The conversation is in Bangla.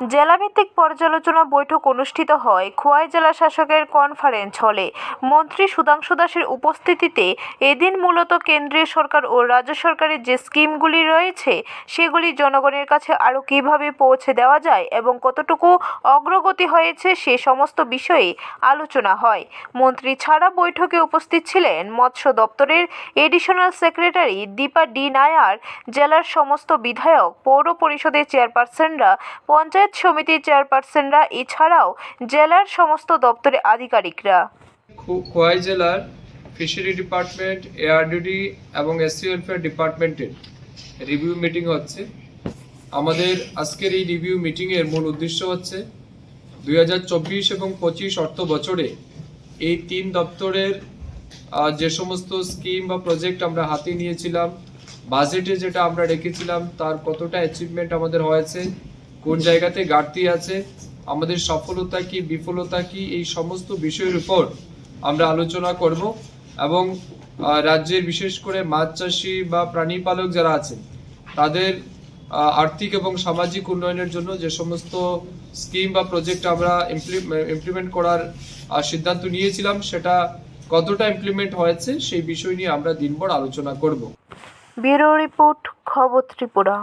জেলাভিত্তিক পর্যালোচনা বৈঠক অনুষ্ঠিত হয়। খোয়াই জেলা শাসকের কনফারেন্স হলে মন্ত্রী সুধাংশু দাসের উপস্থিতিতে এদিন মূলত কেন্দ্রীয় সরকার ও রাজ্য সরকারের যে স্কিমগুলি রয়েছে, সেগুলি জনগণের কাছে আরও কীভাবে পৌঁছে দেওয়া যায় এবং কতটুকু অগ্রগতি হয়েছে সে সমস্ত বিষয়ে আলোচনা হয়। মন্ত্রী ছাড়া বৈঠকে উপস্থিত ছিলেন মৎস্য দপ্তরের additional secretary Deepa D Nair, জেলার সমস্ত বিধায়ক, পৌর পরিষদের চেয়ারপারসনরা, পঞ্চায়েত সমিতির চেয়ারপারসনরা, এছাড়াও জেলার সমস্ত দপ্তরের আধিকারিকরা। খোয়াই জেলার ফিশারি ডিপার্টমেন্ট এআরডিডি এবং এসসি ওয়েলফেয়ার ডিপার্টমেন্টের রিভিউ মিটিং হচ্ছে। আমাদের আজকের এই রিভিউ মিটিংয়ের মূল উদ্দেশ্য হচ্ছে দু হাজার চব্বিশ এবং পঁচিশ অর্থ বছরে এই তিন দপ্তরের যে সমস্ত স্কিম বা প্রজেক্ট আমরা হাতে নিয়েছিলাম, বাজেটে যেটা আমরা রেখেছিলাম, তার কতটা অ্যাচিভমেন্ট আমাদের হয়েছে কোন জায়গাতে ঘাটতি আছে, আমাদের সফলতা কি, বিফলতা কি, এই সমস্ত বিষয়ের উপর আমরা আলোচনা করব এবং রাজ্যের বিশেষ করে মাছ চাষি বা প্রাণী পালক যারা আছেন, তাদের আর্থিক এবং সামাজিক উন্নয়নের জন্য যে সমস্ত স্কিম বা প্রজেক্ট আমরা ইমপ্লিমেন্ট করার সিদ্ধান্ত নিয়েছিলাম, সেটা কতটা ইমপ্লিমেন্ট হয়েছে, সেই বিষয় নিয়ে আমরা দিনভর আলোচনা করব। ব্যুরো রিপোর্ট খবর ত্রিপুরা।